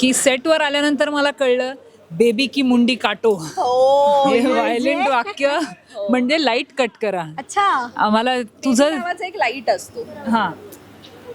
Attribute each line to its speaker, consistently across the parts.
Speaker 1: की सेटवर आल्यानंतर मला कळलं बेबी की मुंडी काटो.
Speaker 2: हो
Speaker 1: हे व्हायलेंट वाक्य म्हणजे लाइट कट करा.
Speaker 2: अच्छा.
Speaker 1: आम्हाला तुझं
Speaker 3: नावाचा एक लाइट असतो.
Speaker 1: हा.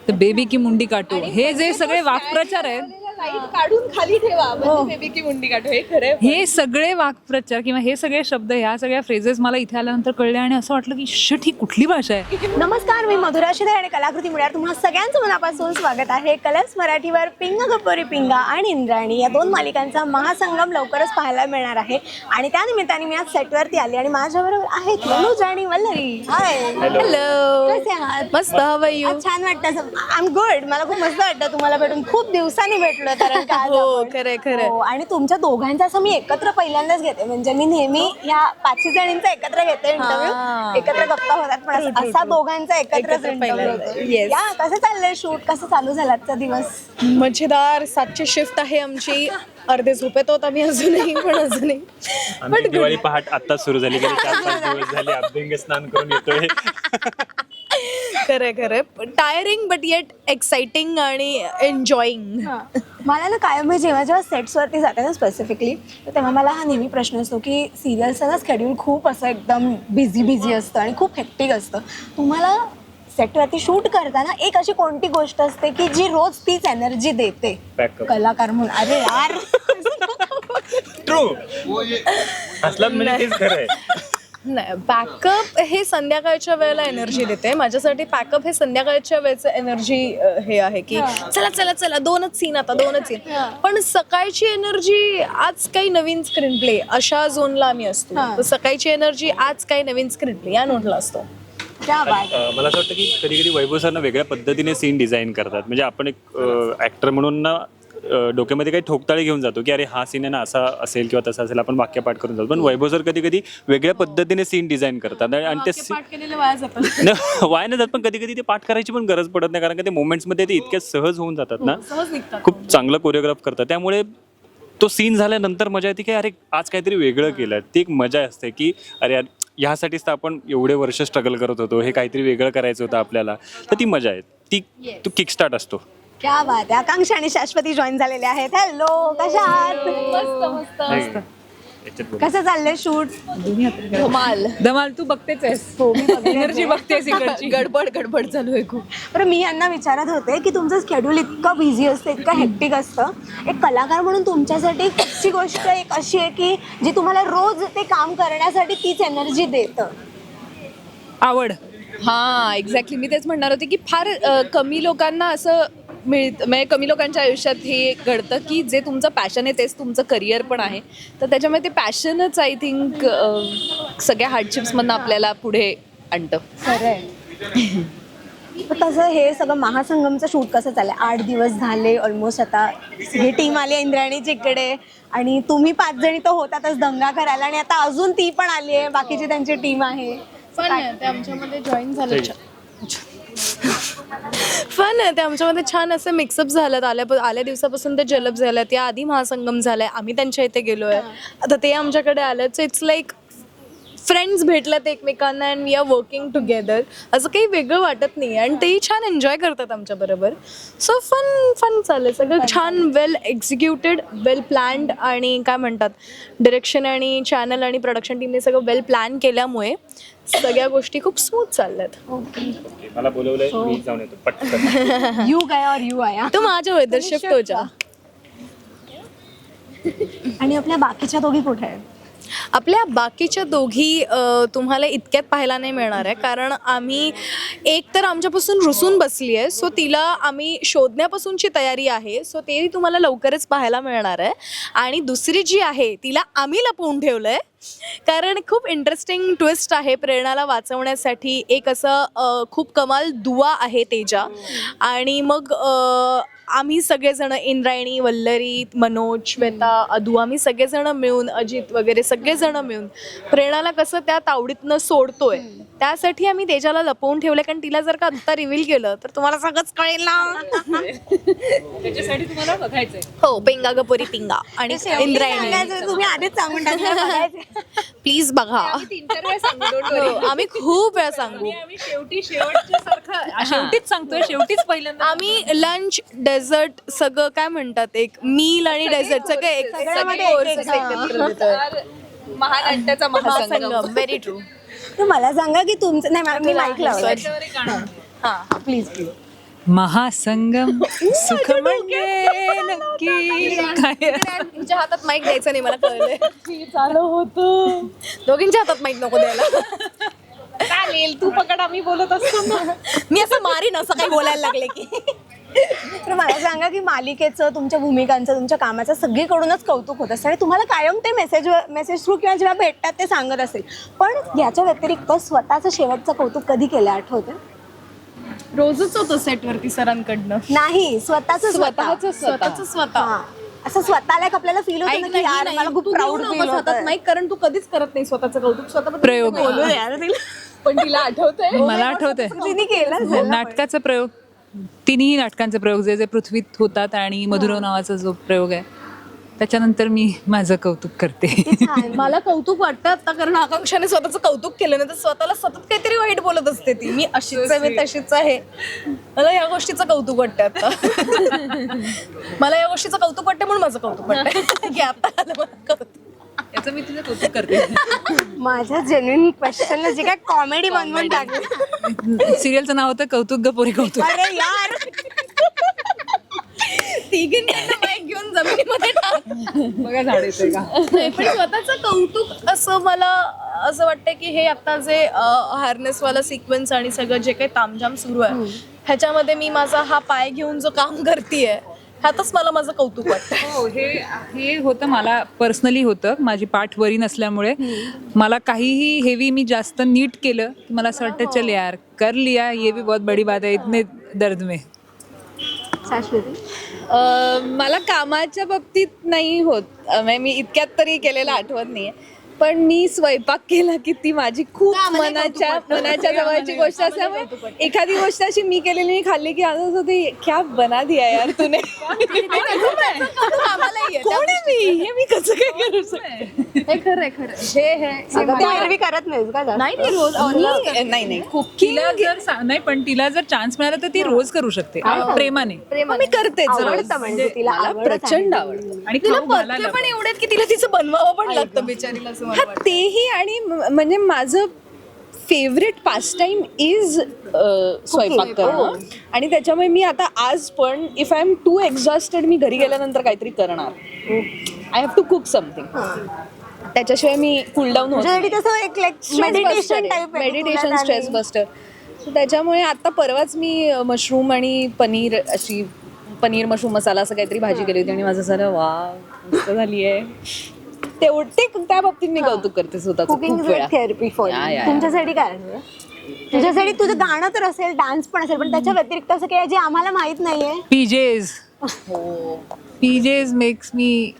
Speaker 1: तर बेबी की मुंडी काटो. हे जे सगळे वाक्प्रचार आहेत
Speaker 3: लाइट काढून खाली ठेवा. म्हणजे बेबी की मुंडी काढू. हे खरं
Speaker 1: हे सगळे वाक्प्रचार किंवा हे सगळे शब्द ह्या सगळ्या फ्रेजेस मला इथे आल्यानंतर कळले आणि असं वाटलं की शिट ही कुठली भाषा आहे?
Speaker 2: नमस्कार मी मधुरा शिदे आणि कलाकृती मुळ्यात तुम्हा सगळ्यांचं मनापासून स्वागत आहे. कलर्स मराठीवर पिंग गप्पोरी पिंगा आणि इंद्रायणी या दोन मालिकांचा महासंगम लवकरच पाहायला मिळणार आहे. आणि त्या निमित्ताने मी आज सेटवरती आली आणि माझ्याबरोबर आहेत मनोज आणि वल्लरी हाय
Speaker 3: हॅलो
Speaker 2: कसे आहात?
Speaker 3: मस्त हवं
Speaker 2: छान वाटतं. आय एम गुड मला खूप मस्त वाटतं तुम्हाला भेटून. खूप दिवसांनी भेटलोय कारण का आज
Speaker 3: हो,
Speaker 2: आपण-
Speaker 3: खरंय, खरंय.
Speaker 2: हो, आणि तुमच्या दोघांचा असं मी एकत्र पहिल्यांदाच घेते. म्हणजे मी नेहमी या पाचशे जणींचा एकत्र घेते
Speaker 3: हा.
Speaker 2: इंटरव्ह्यू एकत्र गप्पा होतात पण
Speaker 3: True,
Speaker 2: असा-
Speaker 3: true,
Speaker 2: असा
Speaker 3: true.
Speaker 2: दोघांचा एकत्र
Speaker 3: एकत्र पहिल्यांदा. Yes.
Speaker 2: या कसं चाललंय शूट? कसं चालू झाला आजचा दिवस?
Speaker 3: मजेदार. सातची शिफ्ट आहे आमची. अर्धे झोपेत होत आम्ही अजूनही पण अजूनही.
Speaker 4: आमची दिवाळी पहाट आत्ताच सुरू झाली गेली चार पाच दिवस झाले. अभ्यंग स्नान करून येतोय.
Speaker 3: खरंय खरंय टायरिंग बट येट एक्साइटिंग आणि एन्जॉईंग
Speaker 2: मला ना कायम मी जेव्हा जेव्हा सेट्सवरती जाते ना स्पेसिफिकली तर तेव्हा मला हा नेहमी प्रश्न असतो की सिरियलचं ना स्केड्यूल खूप असं एकदम बिझी बिझी असतं आणि खूप हेक्टिक असतं. तुम्हाला सेटवरती शूट करताना एक अशी कोणती गोष्ट असते की जी रोज तीच एनर्जी देते. कलाकार म्हणून. अरे यार.
Speaker 4: ट्रू असलात म्हणजे खरं आहे.
Speaker 3: नाही बॅकअप हे संध्याकाळच्या वेळेला एनर्जी देते. माझ्यासाठी बॅकअप हे संध्याकाळच्या वेळेचं एनर्जी हे आहे की चला चला चला दोनच सीन आता दोनच सीन पण सकाळची एनर्जी आज काही नवीन स्क्रीन प्ले अशा झोनला आम्ही असतो.
Speaker 2: हा.
Speaker 3: तर सकाळची एनर्जी आज काही नवीन स्क्रीन प्ले या नोटला असतो.
Speaker 2: क्या बात.
Speaker 4: अं, मला असं वाटतं की कधी कधी वैभव सरनं वेगळ्या पद्धतीने सीन डिझाईन करतात. म्हणजे आपण एक ऍक्टर म्हणून ना डोक्यामध्ये काही ठोकताळे घेऊन जातो की अरे हा सीन आहे ना असा असेल किंवा तसा असेल आपण वाक्यपाठ करून जातो. पण वैभव सर कधी कधी वेगळ्या पद्धतीने सीन डिझाईन करतात आणि- ते scene-
Speaker 3: पाठ केलेले वाया जातात
Speaker 4: वाया नाही जात पण कधी कधी ते पाठ करायची पण गरज पडत नाही कारण का ते मोमेंट्समध्ये ते इतक्या सहज होऊन जातात ना.
Speaker 3: सहज निघतात.
Speaker 4: खूप चांगलं कोरिओग्राफ करतात. त्यामुळे तो सीन झाल्यानंतर मजा येते की अरे आज काहीतरी वेगळं केलं ती एक मजा असते की अरे यार ह्यासाठीच तर आपण एवढे वर्ष स्ट्रगल करत होतो हे काहीतरी वेगळं करायचं होतं आपल्याला. तर ती मजा आहे. ती तो किकस्टार्ट असतो.
Speaker 2: क्या बात आहे आकांक्षा आणि शाश्वती जॉईन झालेले आहेत. हॅलो कशा आहात?
Speaker 4: याच्यात बोल.
Speaker 2: कसं चाललंय शूट?
Speaker 3: धमाल.
Speaker 1: धमाल तू बघतेच आहेस. एनर्जी बघतेस इकडची.
Speaker 3: गडबड गडबड चालू आहे खूप.
Speaker 2: बरं मी यांना विचारत होते की तुमचं स्केड्यूल इतकं बिझी असतं इतकं हेक्टिक असतं. एक कलाकार म्हणून तुमच्यासाठी कुठची गोष्ट एक अशी आहे की जी तुम्हाला रोज ते काम करण्यासाठी तीच एनर्जी देतं?
Speaker 1: आवड.
Speaker 5: हा एक्झॅक्टली मी तेच म्हणणार होते की फार अ, कमी लोकांना असं मिळत म्हणजे कमी लोकांच्या आयुष्यात हे घडतं की जे तुमचं पॅशन आहे तेच तुमचं करिअर पण आहे. तर त्याच्यामुळे ते पॅशनच आय थिंक सगळ्या हार्डशिप्समधनं आपल्याला पुढे आणतं.
Speaker 2: खरं आहे तसं हे सगळं महासंगमचं शूट कसं चाललंय? आठ दिवस झाले ऑलमोस्ट आता हे टीम आली आहे इंद्राणीची इकडे. आणि तुम्ही पाच जणी तर होतातच दंगा करायला. आणि आता अजून ती पण आली आहे बाकीची त्यांची टीम आहे.
Speaker 3: फन आहे ते आमच्यामध्ये जॉईन झालं फन आहे ते आमच्यामध्ये छान असं मिक्सअप झालं आल्या आल्या दिवसापासून ते जलप झालं त्या आधी महासंगम झालाय. आम्ही त्यांच्या इथे गेलोय. आता ते आमच्याकडे आलं सो इट्स लाईक फ्रेंड्स भेटल्यात एकमेकांना and we are working together असं काही वेगळं वाटत नाही आणि तेही छान एन्जॉय करतात आमच्याबरोबर सो फन फन चाललंय. सगळं छान वेल एक्झिक्युटेड वेल प्लॅन्ड आणि काय म्हणतात डिरेक्शन आणि चॅनल आणि प्रोडक्शन टीमने सगळं वेल प्लॅन केल्यामुळे सगळ्या गोष्टी खूप स्मूथ चालल्यात.
Speaker 4: मला बोलवलंय मी जाऊन येतो पटकन.
Speaker 2: यू काय और यू आया.
Speaker 3: तू माझ्या वेदर शिफ्ट हो जा.
Speaker 2: आणि आपल्या बाकीच्या दोघी कुठे आहेत?
Speaker 3: आपल्या बाकीच्या दोघी अ, तुम्हाला इतक्यात पाहायला नाही मिळणार आहे. कारण आम्ही एक तर आमच्यापासून रुसून बसली आहे सो तिला आम्ही शोधण्यापासूनची तयारी आहे सो तेही तुम्हाला लवकरच पाहायला मिळणार आहे. आणि दुसरी जी आहे तिला आम्ही लपवून ठेवलं आहे कारण खूप इंटरेस्टिंग ट्विस्ट आहे प्रेरणाला वाचवण्यासाठी. एक असं अ, खूप कमाल दुवा आहे तेजा. आणि मग अ, आम्ही सगळेजण इंद्रायणी वल्लरी मनोज श्वेता अदू आम्ही सगळेजण मिळून अजित वगैरे सगळेजण मिळून प्रेरणाला कसं त्या तावडीतनं सोडतोय त्यासाठी आम्ही तेजाला लपवून ठेवलं कारण तिला जर का आत्ता रिव्हील केलं तर तुम्हाला सगळंच कळेल ना.
Speaker 1: त्याच्यासाठी तुम्हाला बघायचंय.
Speaker 3: हो पेंगा गपोरी पिंगा. आणि इंद्रायणी.
Speaker 2: तुम्ही आधीच सांगून.
Speaker 3: प्लीज बघा.
Speaker 5: तीन चार वेळा सांगू don't
Speaker 3: हो. आम्ही खूप वेळा सांगू.
Speaker 1: आम्ही शेवटी शेवटच्या सारखं शेवटीच सांगतोय शेवटीच पहिल्यांदा
Speaker 3: आम्ही लंच डेझर्ट सगळं काय म्हणतात एक मील आणि डेझर्ट सगळं एक
Speaker 2: सगळ्यामध्ये
Speaker 3: सगळे
Speaker 2: एक-
Speaker 5: महासंगम.
Speaker 3: व्हेरी ट्रू
Speaker 2: तर मला सांगा की तुमचं नाही मॅम मी माईक लावलं.
Speaker 3: हा
Speaker 2: प्लीज प्लीज
Speaker 1: महासंगम सुख म्हणजे नक्की काय
Speaker 3: तुझ्या हातात माईक द्यायचं नाही मला कळलंय. चालू होतं. दोघींच्या हातात माईक नको द्यायला.
Speaker 5: चालेल तू पकड आम्ही बोलत असतो
Speaker 3: मी असं मारीन असं काही बोलायला लागले की.
Speaker 2: तर मला सांगा की मालिकेचं तुमच्या भूमिकांचं तुमच्या कामाचं सगळीकडूनच कौतुक होत असतं आणि तुम्हाला कायम ते मेसेज मेसेज थ्रू किंवा जेव्हा भेटतात ते सांगत असेल पण याच्या व्यतिरिक्त स्वतःचं शेवटचं कौतुक कधी केलं आठवतं
Speaker 3: रोजच होतो सेटवरती सरांकडनं
Speaker 2: नाही स्वतःचं
Speaker 5: स्वतःचं स्वतः.
Speaker 3: स्वतःच स्वतः
Speaker 2: हा. असं स्वतःला एक आपल्याला फील होतं ना की
Speaker 3: नाही,
Speaker 2: यार
Speaker 3: नाही,
Speaker 2: मला खूप प्राऊड फील होतं
Speaker 3: माईक कारण तू कधीच करत नाही स्वतःचं कौतुक स्वतः
Speaker 1: प्रयोग.
Speaker 2: बोलू यार तिला.
Speaker 5: पण तिला आठवतंय
Speaker 1: मला आठवतंय
Speaker 2: तिने केलं ना.
Speaker 1: नाटकाचा प्रयोग तिन्ही नाटकांचे प्रयोग जे जे पृथ्वीत होतात आणि मधुरव नावाचा जो प्रयोग आहे त्याच्यानंतर मी माझं कौतुक करते.
Speaker 3: मला कौतुक वाटतं आता कारण आकांक्षाने स्वतःचं कौतुक केलं नाही तर स्वतःला सतत काहीतरी वाईट बोलत असते ती. मी अशीच आहे मी तशीच आहे. मला या गोष्टीचं कौतुक वाटतं आता. मला या गोष्टीचं कौतुक वाटतं म्हणून माझं कौतुक वाटतं की आता मला कौतुक.
Speaker 1: याचं मी तुझं कौतुक करते.
Speaker 2: माझ्या जेन्युइन क्वेश्चनला जे काय कॉमेडी बनवून टाकली.
Speaker 1: सिरियलचं नाव होतं कौतुक ग पोरी कौतुक.
Speaker 2: अरे यार.
Speaker 3: तिघींनी माईक घेऊन जमिनीमध्ये टाक.
Speaker 1: बघा झाड येते का?
Speaker 3: नाही पण स्वतःचं कौतुक असं मला असं वाटतं की हे आता जे हार्नेसवाला सिक्वेन्स आणि सगळं जे काही तामझाम सुरू आहे ह्याच्यामध्ये मी माझा हा पाय घेऊन जो काम करतेय ह्यातच मला माझं कौतुक वाटतं
Speaker 1: हो हे हे होतं मला पर्सनली होतं. माझी पाठ वरी नसल्यामुळे. मला काहीही हेवी मी जास्त नीट केलं की मला असं वाटतं चल यार कर लिया ये भी बहुत बड़ी बात है इतने दर्द में.
Speaker 2: शाश्वती
Speaker 5: अं, मला कामाच्या बाबतीत नाही होत. अं, म्हणजे मी इतक्यात तरी केलेलं आठवत नाहीये. पण मी स्वयंपाक केला की ती माझी खूप मनाच्या मनाच्या जवळची गोष्ट असल्यामुळे एखादी गोष्ट अशी मी केलेली मी खाल्ली की असं होते क्या बना दिया यार तुने. कोण आहे मी? हे मी कसं काय करू शकते?
Speaker 3: हे खरं आहे खरं. हे. हे
Speaker 2: तू करत नाहीस का जास्त?
Speaker 3: नाही रोज
Speaker 5: नाही नाही. खूप
Speaker 1: तिला जर सा- नाही पण तिला जर चान्स मिळाला तर ती रोज करू शकते. प्रेमाने.
Speaker 5: मी करतेच रोज.
Speaker 2: आवडतं म्हणजे तिला.
Speaker 5: प्रचंड आवडतं.
Speaker 1: आणि
Speaker 3: तिला पण एवढेत की तिला तिचं बनवावं पण लागतं बिचारीला असं
Speaker 5: हा. तेही आणि म्हणजे माझं फेवरेट पास टाइम इज स्वयंपाक करणं. आणि त्याच्यामुळे मी आता आज पण if I am too exhausted मी घरी गेल्यानंतर काहीतरी करणार. I have to cook something त्याच्याशिवाय मी cool down
Speaker 2: meditation
Speaker 5: meditation stress buster त्याच्यामुळे आता परवाच मी मशरूम आणि पनीर अशी पनीर मशरूम मसाला असं काहीतरी भाजी केली होती आणि माझं झालं वा झाली आहे तेवढे त्या बाबतीत मी कौतुक करते स्वतःच
Speaker 2: कुकिंग
Speaker 5: खूप वेळा.
Speaker 2: Therapy for. तुमच्यासाठी काय आहे? तुझ्यासाठी तुझं गाणं तर असेल डान्स पण असेल पण त्याच्या व्यतिरिक्त असं काही आहे जे आम्हाला माहीत नाहीये?
Speaker 1: पीजेज पीजेज मेक्स मी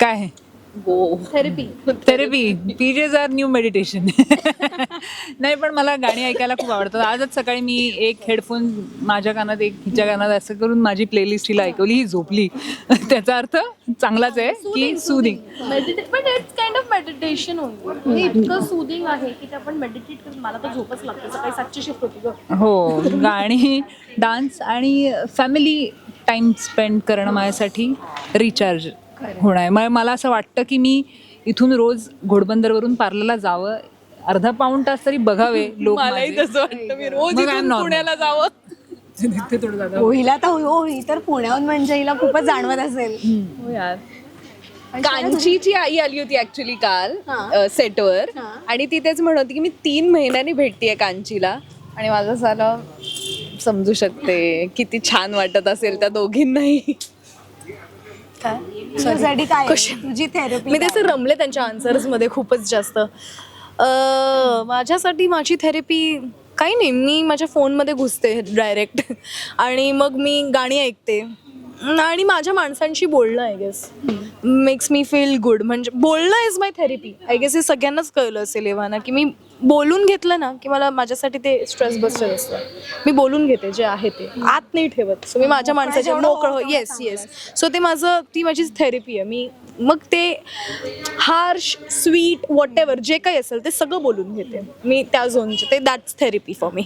Speaker 1: काय
Speaker 3: therapy
Speaker 1: therapy PJs are new meditation नाही पण मला गाणी ऐकायला खूप आवडतात. आजच सकाळी मी एक हेडफोन माझ्या कानात एक हिच्या कानात असं करून माझी प्लेलिस्ट हिला ऐकवली. ही झोपली. त्याचा अर्थ चांगलाच आहे की सुदिंग
Speaker 6: पण इट्स काइंड ऑफ मेडिटेशन इतकं सुदिंग आहे की ते आपण मेडिटेट करून मला तर झोपच लागते. सकाळी सातची शिफ्ट होती ग.
Speaker 1: हो. गाणी डान्स आणि फॅमिली टाइम स्पेंड करणं माझ्यासाठी रिचार्ज होणं आहे. म- मला असं वाटतं की मी इथून रोज घोडबंदरवरून पार्लरला जावं. अर्धा पाऊण तास तरी बघावे लोक
Speaker 5: मलाही. तसं वाटतं. मी रोज
Speaker 1: मग I'm
Speaker 5: इथून
Speaker 1: normal.
Speaker 5: पुण्याला जावं.
Speaker 1: तिथे थोडं जातं.
Speaker 2: हो हिला तर हो ही तर पुण्याहून म्हणजे हिला खूपच जाणवत असेल.
Speaker 5: हो यार. कांचीची आई आली होती ऍक्च्युली काल
Speaker 2: हा.
Speaker 5: सेटवर
Speaker 2: हा.
Speaker 5: आणि ती तेच म्हणत होती की मी तीन महिन्यांनी भेटतीये कांचीला. आणि माझं झालं समजू शकते किती छान वाटत असेल त्या दोघींनाही.
Speaker 2: तुझ्यासाठी काय आहे? तुझी थेरपी
Speaker 3: मी त्याचे रमले त्यांच्या आन्सर्समध्ये खूपच जास्त. अं, माझ्यासाठी माझी थेरपी काही नाही. मी माझ्या फोनमध्ये घुसते डायरेक्ट आणि मग मी गाणी ऐकते. आणि माझ्या माणसांशी बोलणं I guess makes me feel good म्हणजे बोलणं is my therapy I guess हे सगळ्यांनाच कळलं असेल एव्हाना की मी बोलून घेतलं ना की मला माझ्यासाठी ते स्ट्रेस बस्टर असतं. मी बोलून घेते जे आहे ते. आत नाही ठेवत. सो मी माझ्या माणसाच्या मोकळं येस येस सो ते माझं ती माझी थेरपी आहे. मी मग ते हार्श स्वीट वॉट एव्हर जे काही असेल ते सगळं बोलून घेते. मी त्या झोनचे ते दॅट्स थेरपी फॉर मी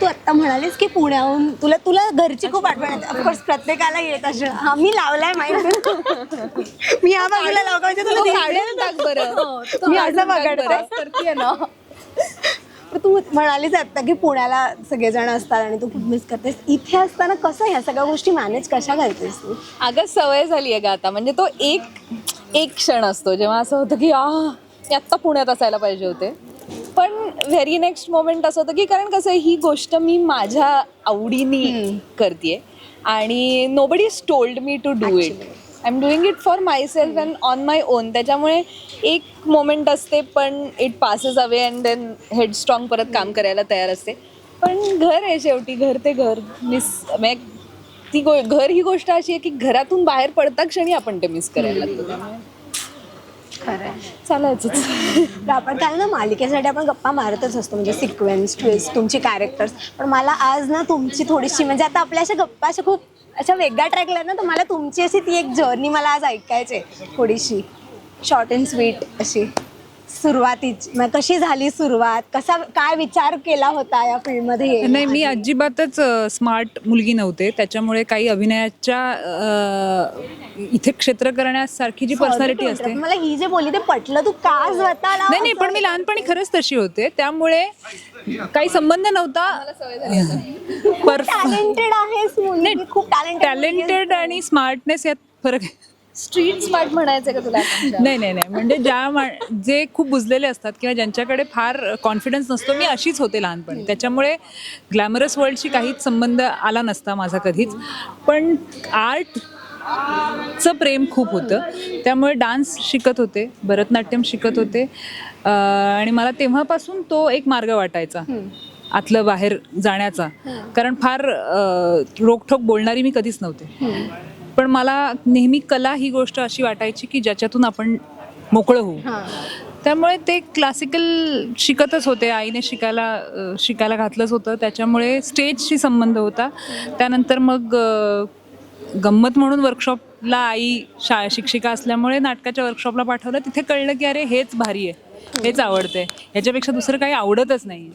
Speaker 2: तू आत्ता म्हणालीस की पुण्याहून तुला तुला घरची खूप आठवण येते. ऑफकोर्स प्रत्येकाला येत असं हा मी लावलाय माहिती. मी या बाजूला लावतो तुला
Speaker 5: तो
Speaker 2: दिसेल.
Speaker 5: काढून टाक बरं.
Speaker 2: मी असं
Speaker 5: करते ना.
Speaker 2: तू म्हणालीस आता की पुण्याला सगळेजण असतात आणि तू खूप मिस करतेस. इथे असताना कसं ह्या सगळ्या गोष्टी मॅनेज कशा करतेस तू?
Speaker 5: अगं सवय झाली आहे का आता. म्हणजे तो एक एक क्षण असतो. जेव्हा असं होतं की आ आत्ता पुण्यात असायला पाहिजे होते. पण व्हेरी नेक्स्ट मोमेंट असं होतं की कारण कसं आहे, ही गोष्ट मी माझ्या आवडीने करते आणि nobody is told me to do it I am doing it for myself and on my own त्याच्यामुळे एक मोमेंट असते पण it passes away and then head strong परत काम करायला तयार असते. पण घर आहे शेवटी घर ते घर. मिस म्हणजे ती गो घर ही गोष्ट अशी आहे की घरातून बाहेर पडता क्षणी आपण ते मिस करायला लागतो. त्यामुळे
Speaker 2: खरं
Speaker 5: चालायचंच
Speaker 2: तर आपण काय ना मालिकेसाठी आपण गप्पा मारतच असतो. म्हणजे सिक्वेन्स ट्विस्ट तुमची कॅरेक्टर्स पण मला आज ना तुमची थोडीशी म्हणजे आता आपल्या अशा गप्पा अशा खूप अशा वेगळ्या ट्रॅकला ना तर मला तुमची अशी ती एक जर्नी मला आज ऐकायची आहे थोडीशी. शॉर्ट अँड स्वीट अशी. सुरुवातीची मग कशी झाली सुरुवात? कसा काय विचार केला होता या फील्डमध्ये?
Speaker 1: नाही मी अजिबातच स्मार्ट मुलगी नव्हते. त्याच्यामुळे काही अभिनयाच्या इथे क्षेत्र करण्यासारखी जी पर्सनॅलिटी असते.
Speaker 2: मला ही जे बोलली ते पटलं. तू का स्वतःला
Speaker 1: नाही नाही पण मी लहानपणी खरंच तशी होते. त्यामुळे काही संबंध नव्हता.
Speaker 2: टॅलेंटेड आहेस मुलगी खूप टॅलेंटेड
Speaker 1: आणि स्मार्टनेस यात फरक आहे
Speaker 5: स्ट्रीट स्मार्ट म्हणायचं का तुला?
Speaker 1: नाही नाही नाही. म्हणजे ज्या मा- जे खूप बुजलेले असतात किंवा ज्यांच्याकडे फार कॉन्फिडन्स नसतो मी अशीच होते लहानपणी. त्याच्यामुळे ग्लॅमरस वर्ल्डशी काहीच संबंध आला नसता माझा कधीच. पण आर्ट चं प्रेम खूप होतं. त्यामुळे डान्स शिकत होते भरतनाट्यम शिकत होते. आणि मला तेव्हापासून तो एक मार्ग वाटायचा. आतलं बाहेर जाण्याचा. कारण फार अं, रोखठोक बोलणारी मी कधीच नव्हते. पण मला नेहमी कला ही गोष्ट अशी वाटायची की ज्याच्यातून आपण मोकळं होऊ. त्यामुळे ते क्लासिकल शिकतच होते. आईने शिकायला शिकायला घातलंच होतं. त्याच्यामुळे स्टेजशी संबंध होता. त्यानंतर मग गंमत म्हणून वर्कशॉपला आई शा शिक्षिका असल्यामुळे नाटकाच्या वर्कशॉपला पाठवलं. तिथे कळलं की अरे हेच भारी आहे. हेच आवडतंय. ह्याच्यापेक्षा दुसरं काही आवडतच नाही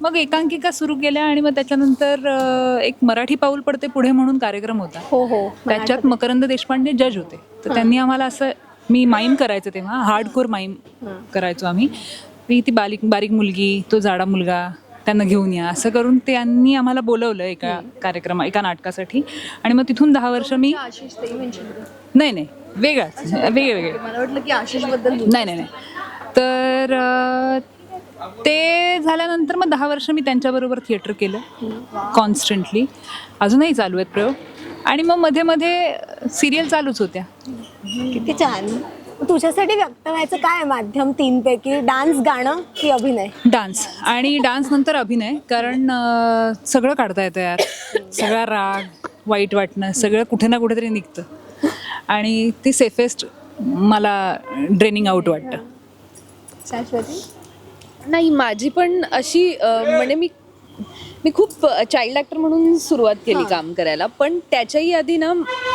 Speaker 1: मग एकांकिका सुरू केल्या आणि मग त्याच्यानंतर एक मराठी पाऊल पडते पुढे म्हणून कार्यक्रम होता.
Speaker 2: हो हो.
Speaker 1: त्याच्यात मकरंद देशपांडे जज होते. तर त्यांनी आम्हाला असं मी माईम करायचं तेव्हा हार्डकोर माईम करायचो आम्ही. मी ती बारीक बारीक मुलगी तो जाडा मुलगा त्यांना घेऊन या. असं करून त्यांनी आम्हाला बोलवलं एका कार्यक्रमा एका नाटकासाठी. आणि मग तिथून दहा वर्ष मी. नाही नाही. वेगळाच. वेगळे वेगळे.
Speaker 3: मला वाटलं की आशिषबद्दल
Speaker 1: नाही नाही नाही. तर ते झाल्यानंतर मग दहा वर्ष मी त्यांच्याबरोबर थिएटर केलं कॉन्स्टंटली अजूनही चालू आहेत प्रयोग. आणि मग मध्ये मध्ये सिरियल चालूच होत्या.
Speaker 2: किती छान. तुझ्यासाठी व्यक्त व्हायचं काय माध्यम तीन पैकी डान्स गाणं की अभिनय?
Speaker 1: डान्स आणि डान्स नंतर अभिनय कारण अं, सगळं काढता येतं यार. सगळा राग वाईट वाटणं सगळं कुठे ना कुठेतरी निघतं. आणि ती सेफेस्ट मला ड्रेनिंग आउट वाटतं.
Speaker 2: शाश्वती?
Speaker 5: नाही माझी पण अशी अ, म्हणजे मी मी खूप चाइल्ड ॲक्टर म्हणून सुरुवात केली काम करायला. पण त्याच्याही आधी ना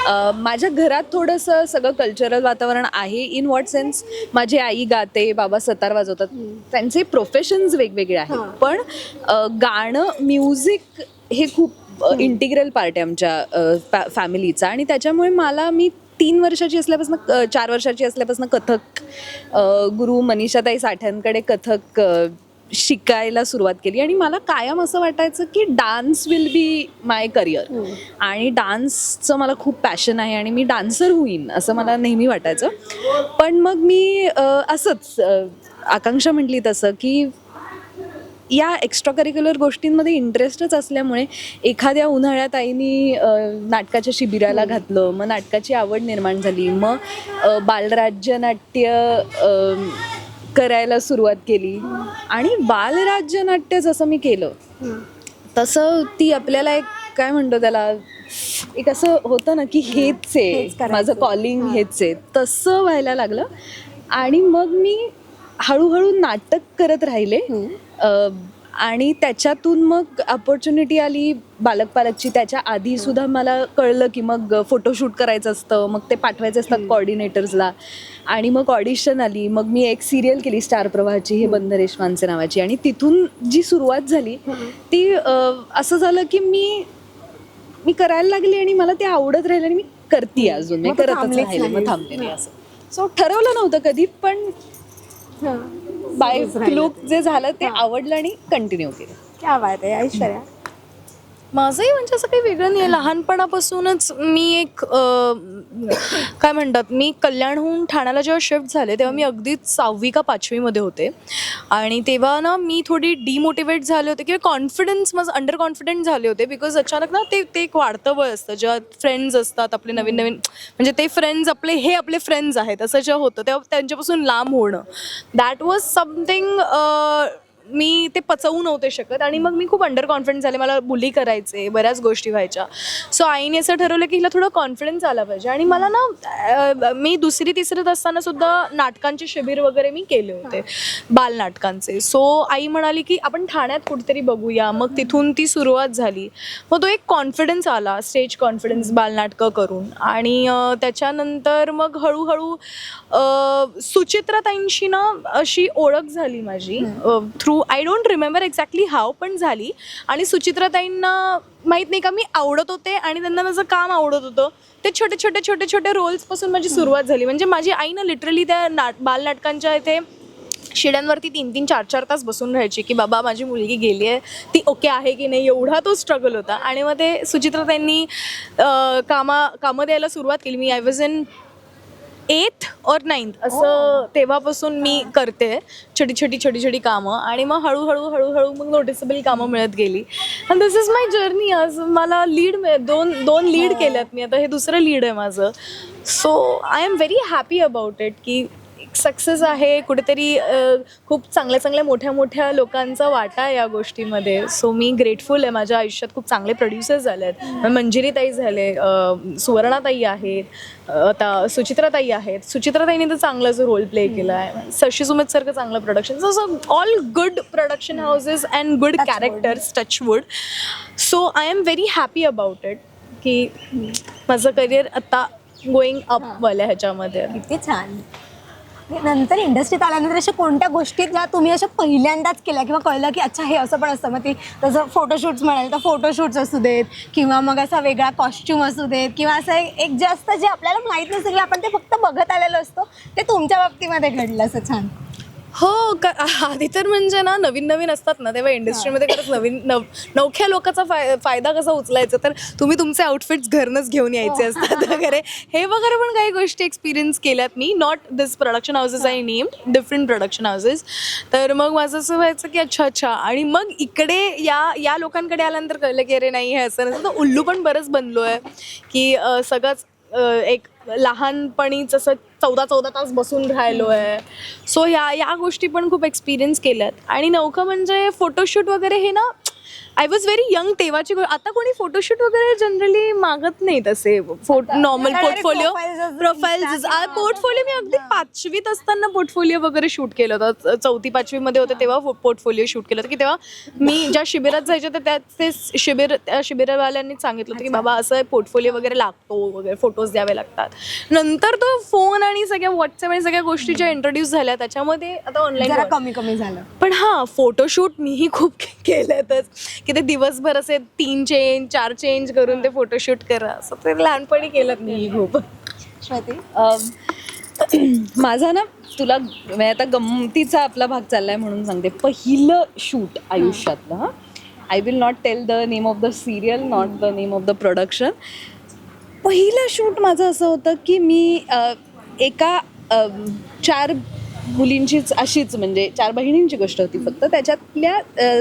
Speaker 5: अ, माझ्या घरात थोडंसं सगळं कल्चरल वातावरण आहे. इन व्हॉट सेन्स माझी आई गाते बाबा सतार वाजवतात. त्यांचे प्रोफेशन्स वेगवेगळे आहेत. पण अ, गाणं म्युझिक हे खूप इंटिग्रल पार्ट आहे आमच्या फॅमिलीचा आणि त्याच्यामुळे मला मी तीन वर्षाची असल्यापासून चार वर्षाची असल्यापासून कथक गुरु मनीषाताई साठ्यांकडे कथक शिकायला सुरुवात केली. आणि मला कायम असं वाटायचं की dance will be my career. आणि डान्सचं मला खूप पॅशन आहे आणि मी डान्सर होईन असं मला नेहमी वाटायचं. पण मग मी असंच आकांक्षा म्हटली तसं की या एक्स्ट्रा करिक्युलर गोष्टींमध्ये इंटरेस्टच असल्यामुळे एखाद्या उन्हाळ्यात आईनी नाटकाच्या शिबिराला घातलं मग नाटकाची आवड निर्माण झाली मग बालराज्य नाट्य करायला सुरुवात केली. आणि बालराज्य नाट्य जसं मी केलं तसं ती आपल्याला एक काय म्हणतो त्याला एक असं होतं ना की हेच आहे. माझं कॉलिंग हेच आहे. तसं व्हायला लागलं. आणि मग मी हळूहळू नाटक करत राहिले. आणि त्याच्यातून मग अपॉर्च्युनिटी आली बालक पालकची त्याच्या आधी सुद्धा मला कळलं की मग फोटोशूट करायचं असतं मग ते पाठवायचे असतात कॉर्डिनेटर्सला आणि मग ऑडिशन आली मग मी एक सिरियल केली स्टार प्रवाहाची हे बंद रेशमांचे नावाची. आणि तिथून जी सुरुवात झाली ती असं झालं की मी मी करायला लागले आणि मला ते आवडत राहिलं आणि मी करते अजून. मी करतच राहिले मग. थांबले नाही असं. सो ठरवलं नव्हतं कधी पण बाय लुक जे झालं ते आवडलं आणि कंटिन्यू केलं.
Speaker 2: क्या बात आहे ऐश्वर्या.
Speaker 3: माझंही म्हणजे असं काही वेगळं नाही लहानपणापासूनच मी एक काय म्हणतात मी कल्याणहून ठाण्याला जेव्हा शिफ्ट झाले तेव्हा मी अगदीच सहावी का पाचवीमध्ये होते. आणि तेव्हा ना मी थोडी डिमोटिवेट झाले होते किंवा कॉन्फिडन्स माझं अंडर कॉन्फिडंट झाले होते बिकॉज अचानक ना ते ते एक वाढतं वय असतं. जेव्हा फ्रेंड्स असतात आपले नवीन नवीन म्हणजे ते फ्रेंड्स आपले हे आपले फ्रेंड्स आहेत. असं जेव्हा होतं तेव्हा त्यांच्यापासून लांब होणं. दॅट वॉज समथिंग मी ते पचवू नव्हते शकत आणि मग मी खूप अंडर कॉन्फिडन्स झाले. मला बुली करायचे बऱ्याच गोष्टी व्हायच्या. सो आईने असं ठरवलं की हिला थोडं कॉन्फिडन्स आला पाहिजे. आणि मला ना मी दुसरी तिसरीत असताना सुद्धा नाटकांचे शिबिर वगैरे मी केले होते. बालनाटकांचे सो आई म्हणाली की आपण ठाण्यात कुठेतरी बघूया. मग तिथून ती सुरुवात झाली. मग तो एक कॉन्फिडन्स आला स्टेज कॉन्फिडन्स बालनाटकं करून. आणि त्याच्यानंतर मग हळूहळू अं, सुचित्राताईंशी ना अशी ओळख झाली माझी. Through I don't remember exactly how पण झाली. आणि सुचित्राताईंना माहीत नाही का मी आवडत होते आणि त्यांना माझं काम आवडत होतं. ते छोटे छोटे छोटे छोटे रोल्सपासून माझी सुरुवात झाली. म्हणजे माझी आई ना लिटरली त्या नाट बालनाटकांच्या इथे शिड्यांवरती तीन तीन चार चार तास बसून राहायची की बाबा माझी मुलगी गेली आहे. ती ओके आहे की नाही? एवढा तो स्ट्रगल होता. आणि मग ते सुचित्रा त्यांनी कामा कामं द्यायला सुरुवात केली. मी I was in eighth or ninth असं तेव्हापासून मी करते. छोटी छोटी छोटी छोटी कामं. आणि मग हळूहळू हळूहळू मग नोटिसेबल कामं मिळत गेली. आणि दिस इज माय जर्नी आज मला लीड दोन दोन लीड केल्यात मी. आता हे दुसरं लीड आहे माझं. So I am very happy about it की सक्सेस आहे कुठेतरी अ, खूप चांगल्या चांगल्या मोठ्या मोठ्या लोकांचा वाटा आहे या गोष्टीमध्ये. सो मी ग्रेटफुल आहे. माझ्या आयुष्यात खूप चांगले प्रोड्युसर्स झाले आहेत मंजिरीताई झाले अ, सुवर्णाताई आहेत अ, आता सुचित्राताई आहेत. सुचित्राताईने तर चांगलाच रोल प्ले केला आहे शशी सुमित सारखं चांगलं production so all good production houses and good characters touchwood so I am very happy about it की माझं करिअर आता गोईंग अपवाल्या ह्याच्यामध्ये.
Speaker 2: किती छान. नंतर इंडस्ट्रीत आल्यानंतर अशा कोणत्या गोष्टीत ज्या तुम्ही अशा पहिल्यांदाच केल्या किंवा कळलं की अच्छा हे असं पण असतं. मग ते तसं फोटोशूट्स म्हणाल तर फोटोशूट्स असू देत किंवा मग असा वेगळा कॉस्ट्युम असू देत किंवा असं एक जास्त जे असतं जे आपल्याला माहीत नसेल की आपण ते फक्त बघत आलेलो असतो ते तुमच्या बाबतीमध्ये घडलं असं छान.
Speaker 3: हो का आधी तर म्हणजे ना नवीन नवीन असतात ना तेव्हा इंडस्ट्रीमध्ये खरंच नवीन नव नवख्या लोकांचा फाय फायदा कसा उचलायचा? तर तुम्ही तुमचे आउटफिट्स घरनंच घेऊन यायचे असतात वगैरे. हे वगैरे पण काही गोष्टी एक्सपिरियन्स केल्यात मी. Not this production houses I name different production houses तर मग माझं असं व्हायचं की अच्छा अच्छा. आणि मग इकडे या या लोकांकडे आल्यानंतर कळलं की अरे नाही हे असं नसतं. तर उल्लू पण बरंच बनलो आहे की सगळंच एक लहानपणीच असं चौदा चौदा तास बसून राहिलो आहे. सो ह्या या गोष्टी पण खूप एक्सपिरियन्स केल्यात. आणि नौका म्हणजे फोटोशूट वगैरे हे ना आय वॉज व्हेरी यंग तेव्हाची गो- आता कोणी फोटोशूट वगैरे जनरली मागत नाही तसे normal
Speaker 2: direct
Speaker 3: portfolio
Speaker 2: profiles Instagram,
Speaker 3: portfolio मी अगदी पाचवीत असताना पोर्टफोलिओ वगैरे शूट केलं होतं. चौथी पाचवीमध्ये होते तेव्हा पोर्टफोलिओ शूट केलं होतं. की तेव्हा मी ज्या शिबिरात जायचे तर त्या ते शिबिर त्या शिबिरवाल्यांनी सांगितलं होतं की बाबा असं पोर्टफोलिओ वगैरे लागतो वगैरे फोटोज द्यावे लागतात. नंतर तो फोन आणि सगळ्या व्हॉट्सअप आणि सगळ्या गोष्टी ज्या इंट्रोड्यूस झाल्या. त्याच्यामध्ये आता
Speaker 2: जरा
Speaker 3: ऑनलाईन
Speaker 2: कमी कमी झालं.
Speaker 3: पण हां फोटोशूट मीही खूप केलेतच. की ते दिवसभर असे तीन चेंज चार चेंज करून ते फोटोशूट करा. असं ते लहानपणी केलं मी खूप.
Speaker 5: माझा ना तुला म्हणजे आता गमतीचा आपला भाग चाललाय म्हणून सांगते. पहिलं शूट आयुष्यातलं हा. I will not tell the name of the serial not the name of the production पहिलं शूट माझं असं होतं की मी एका चार मुलींचीच अशीच म्हणजे चार बहिणींची गोष्ट होती फक्त. त्याच्यातल्या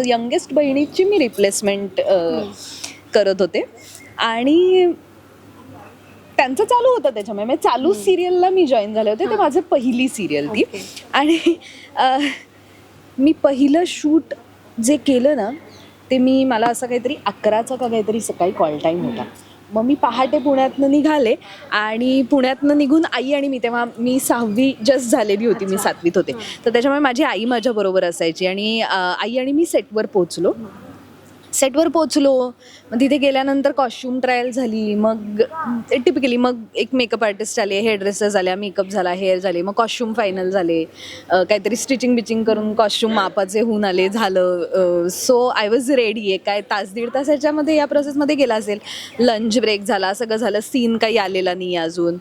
Speaker 5: यंगेस्ट बहिणीची मी रिप्लेसमेंट करत होते. आणि त्यांचं चालू होतं त्याच्यामुळे. म्हणजे चालू सिरियलला मी जॉईन झाले होते. ते माझं पहिली सिरियल ती. आणि मी पहिलं शूट जे केलं ना ते मी मला असं काहीतरी अकराचा का काहीतरी सकाळी कॉल टाईम होता. मग मी पहाटे पुण्यातनं निघाले आणि पुण्यातनं निघून आई आणि मी तेव्हा मी सहावी जस्ट झालेली होती मी सातवीत होते. तर त्याच्यामुळे माझी आई माझ्याबरोबर असायची आणि आई आणि मी सेटवर पोचलो सेटवर पोचलो मग तिथे गेल्यानंतर कॉस्ट्युम ट्रायल झाली. मग टिपिकली मग एक मेकअप आर्टिस्ट आले हेअर ड्रेसर झाल्या मेकअप झाला हेअर झाले मग कॉस्ट्युम फायनल झाले. काहीतरी स्टिचिंग बिचिंग करून कॉस्ट्युम मापाचे होऊन आले झालं. सो आय वॉज रेडी आहे काय तास दीड तास ह्याच्यामध्ये या प्रोसेसमध्ये गेला असेल. लंच ब्रेक झाला सगळं झालं. सीन काही आलेला नाही अजून.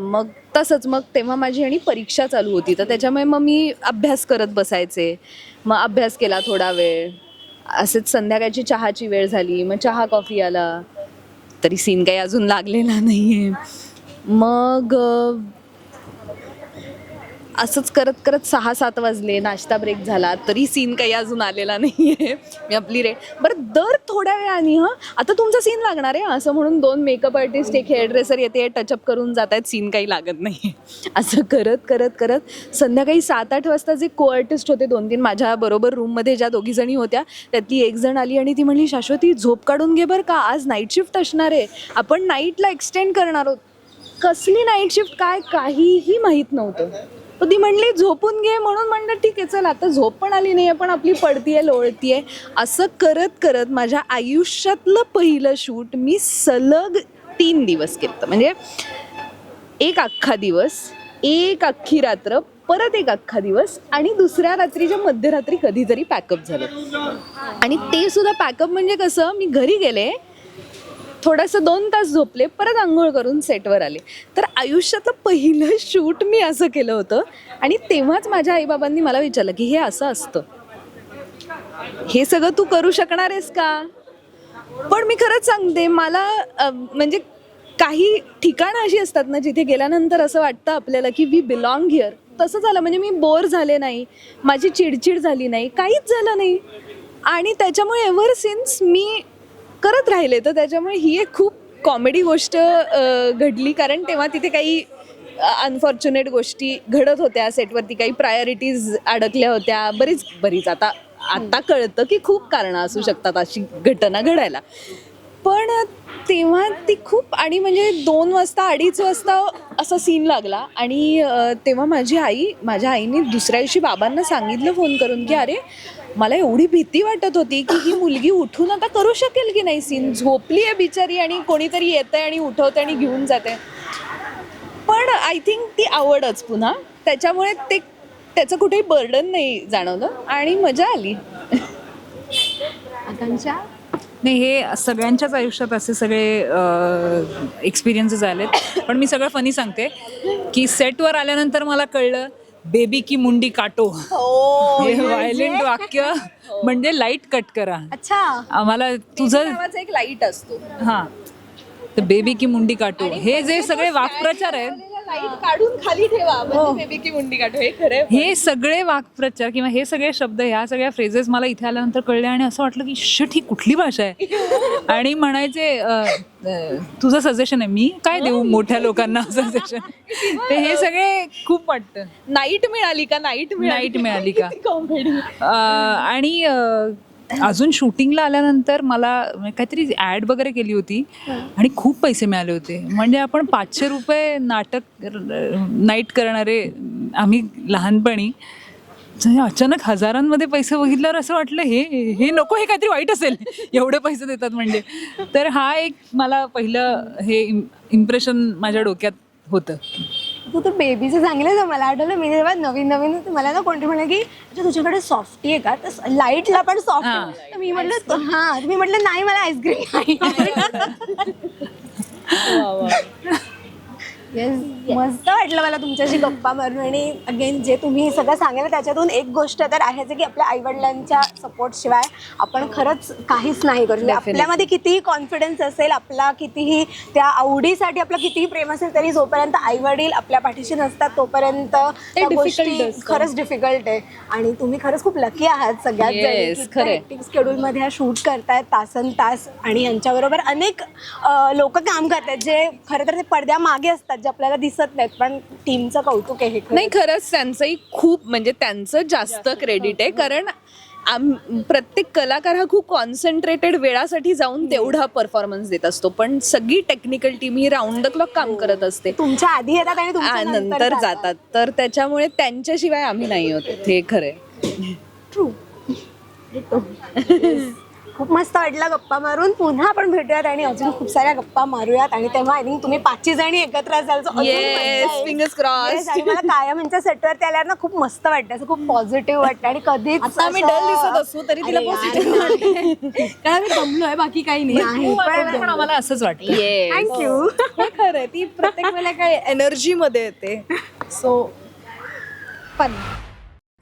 Speaker 5: मग तसंच मग तेव्हा माझी आणि परीक्षा चालू होती. तर त्याच्यामुळे मग मी अभ्यास करत बसायचे. मग अभ्यास केला थोडा वेळ. असंच संध्याकाळची चहाची वेळ झाली मग चहा कॉफी आला. तरी सीन काही अजून लागलेला नाही आहे मग असंच करत करत सहा सात वाजले नाश्ता ब्रेक झाला तरी सीन काही अजून आलेला नाही आहे मी आपली रे बरं दर थोड्या वेळाने हां? आता तुमचा सीन लागणार आहे असं म्हणून दोन मेकअप आर्टिस्ट एक हेअर ड्रेसर येते टचअप करून जात आहेत सीन काही लागत नाही असं करत करत करत संध्याकाळी सात आठ वाजता जे को आर्टिस्ट होते दोन तीन माझ्या बरोबर रूममध्ये ज्या दोघी जणी होत्या त्यातली एक जण आली आणि ती म्हणली शाश्वती झोप काढून घे बरं का आज नाईट शिफ्ट असणार आहे. आपण नाईटला एक्सटेंड करणार आहोत. कसली नाईट शिफ्ट काय काहीही माहीत नव्हतं. ती म्हणली झोपून घे म्हणून म्हणलं ठीक आहे चल आता झोप पण आली नाही आहे पण आपली पडतीये लोळतीये. असं करत करत माझ्या आयुष्यातलं पहिलं शूट मी सलग तीन दिवस केलं. म्हणजे एक अख्खा दिवस एक अख्खी रात्र परत एक अख्खा दिवस आणि दुसऱ्या रात्रीच्या मध्यरात्री कधीतरी पॅकअप झालं. आणि ते सुद्धा पॅकअप म्हणजे कसं मी घरी गेले थोडंसं दोन तास झोपले परत आंघोळ करून सेटवर आले. तर आयुष्यातलं पहिलं शूट मी असं केलं होतं आणि तेव्हाच माझ्या आईबाबांनी मला विचारलं की हे असं असतं. हे सगळं तू करू शकणार आहेस का? पण मी खरंच सांगते मला म्हणजे काही ठिकाणं अशी असतात ना जिथे गेल्यानंतर असं वाटतं आपल्याला की वी बिलॉंग हिअर. तसं झालं म्हणजे मी बोर झाले नाही माझी चिडचिड झाली नाही काहीच झालं नाही. आणि त्याच्यामुळे एव्हर सिन्स मी करत राहिले तर त्याच्यामुळे ही एक खूप कॉमेडी गोष्ट घडली. कारण तेव्हा तिथे काही अनफॉर्च्युनेट गोष्टी घडत होत्या. सेटवरती काही प्रायोरिटीज अडकल्या होत्या. बरीच बरीच. आता आता कळतं की खूप कारणं असू शकतात अशी घटना घडायला. पण तेव्हा ती खूप आणि म्हणजे दोन वाजता अडीच वाजता असा सीन लागला. आणि तेव्हा माझी आई माझ्या आईने दुसऱ्या दिवशी बाबांना सांगितलं फोन करून की अरे मला एवढी भीती वाटत होती की ही मुलगी उठून आता करू शकेल की नाही सीन? झोपली आहे बिचारी आणि कोणीतरी येतंय आणि उठवतंय आणि घेऊन जाते पण आय थिंक ती आवडच पुन्हा. त्याच्यामुळे ते त्याचं कुठेही बर्डन नाही जाणवलं आणि मजा आली.
Speaker 2: आकांक्षा?
Speaker 1: नाही हे सगळ्यांच्याच आयुष्यात असे सगळे एक्सपिरियन्सेस आलेत. पण मी सगळं फनी सांगते की सेटवर आल्यानंतर मला कळलं बेबी की मुंडी काटो. हे व्हायलेंट वाक्य म्हणजे लाइट कट करा.
Speaker 2: अच्छा.
Speaker 1: आम्हाला तुझं
Speaker 5: नावाचा एक लाइट असतो.
Speaker 1: हा. तर बेबी की मुंडी काटो. हे जे सगळे वाक्प्रचार आहेत
Speaker 5: काढून खाली ठेवा. म्हणजे बेबी की मुंडी काढू हे खरं
Speaker 1: हे सगळे वाक्प्रचार किंवा हे सगळे शब्द ह्या सगळ्या फ्रेजेस मला इथे आल्यानंतर कळले आणि असं वाटलं की शिट ही कुठली भाषा आहे? आणि म्हणायचे तुझं सजेशन आहे. मी काय देऊ मोठ्या लोकांना सजेशन ते हे सगळे खूप वाटतं.
Speaker 5: नाईट मिळाली का? नाईट
Speaker 1: नाईट मिळाली का? आणि अजून शूटिंगला आल्यानंतर मला म्हणजे काहीतरी ॲड वगैरे केली होती आणि खूप पैसे मिळाले होते. म्हणजे आपण पाचशे रुपये नाटक नाईट करणारे आम्ही लहानपणी अचानक हजारांमध्ये पैसे बघितल्यावर असं वाटलं हे हे नको हे काहीतरी वाईट असेल. एवढे पैसे देतात म्हणजे. तर हा एक मला पहिलं हे इम्प्रेशन माझ्या डोक्यात होतं.
Speaker 2: तू तर बेबीचं सांगितलं मला. आठवलं मी जेव्हा नवीन नवीन होते, मला ना कोणते म्हणे की अच्छा तुझ्याकडे सॉफ्टी आहे का? तर लाईटला पण सॉफ्ट
Speaker 1: हां.
Speaker 2: तर मी म्हटलं हां. मी म्हटलं नाही मला आईस्क्रीम येस मस्त वाटलं मला तुमच्याशी गप्पा मारून आणि अगेन जे तुम्ही सगळं सांगितलं त्याच्यातून एक गोष्ट तर आहेच की आपल्या आईवडिलांच्या सपोर्ट शिवाय आपण खरंच काहीच नाही करू शकत. आपल्यामध्ये कितीही कॉन्फिडन्स असेल आपला कितीही त्या आवडीसाठी आपलं कितीही प्रेम असेल तरी जोपर्यंत आईवडील आपल्या पाठीशी नसतात तोपर्यंत त्या
Speaker 5: difficult
Speaker 2: गोष्टी
Speaker 5: असतं.
Speaker 2: खरंच डिफिकल्ट आहे आणि तुम्ही खरंच खूप लकी आहात सगळ्यात
Speaker 5: Yes, खरंय.
Speaker 2: स्केड्यूलमध्ये ह्या शूट करतायत तासन तास आणि यांच्याबरोबर अनेक लोक काम करतात जे खरं तर ते पडद्या मागे असतात जे आपल्याला दिसत नाहीत पण टीमचं कौतुक आहे हे.
Speaker 5: नाही खरंच त्यांचंही खूप म्हणजे त्यांचं जास्त क्रेडिट आहे कारण आम प्रत्येक कलाकार हा खूप कॉन्सन्ट्रेटेड वेळासाठी जाऊन तेवढा परफॉर्मन्स देत असतो. पण सगळी टेक्निकल टीम ही राऊंड द क्लॉक काम करत असते.
Speaker 2: तुमच्या आधी येतात आणि
Speaker 5: आ,
Speaker 2: तुमच्या
Speaker 5: नंतर जातात. तर त्याच्यामुळे त्यांच्याशिवाय आम्ही नाही होत हे खरंय
Speaker 2: ट्रू खूप मस्त वाटलं गप्पा मारून. पुन्हा आपण भेटूयात आणि अजून खूप साऱ्या गप्पा मारूयात. आणि तेव्हा आय थिंक तुम्ही पाचशे जणी एकत्र असाल so अजून मजा
Speaker 5: Yes,
Speaker 2: येईल.
Speaker 5: fingers crossed.
Speaker 2: Yes, आणि मला कायम यांच्या सेटवरती आल्यावर ना खूप मस्त वाटतं. असं खूप पॉझिटिव्ह वाटतं. आणि कधीच
Speaker 5: आता आम्ही
Speaker 2: असं-
Speaker 5: डल दिसत असू तरी तिला पॉझिटिव्ह
Speaker 6: कारण आम्ही दमलोय बाकी काही नाही.
Speaker 2: नाही
Speaker 1: पण पण आम्हाला असंच वाटतं.
Speaker 2: थँक्यू
Speaker 3: हे. खरं ती प्रत्येक वेळेला काय एनर्जीमध्ये येते. सो पण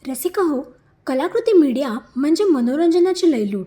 Speaker 7: रसिका हो कलाकृती मीडिया म्हणजे मनोरंजनाची लयलूट.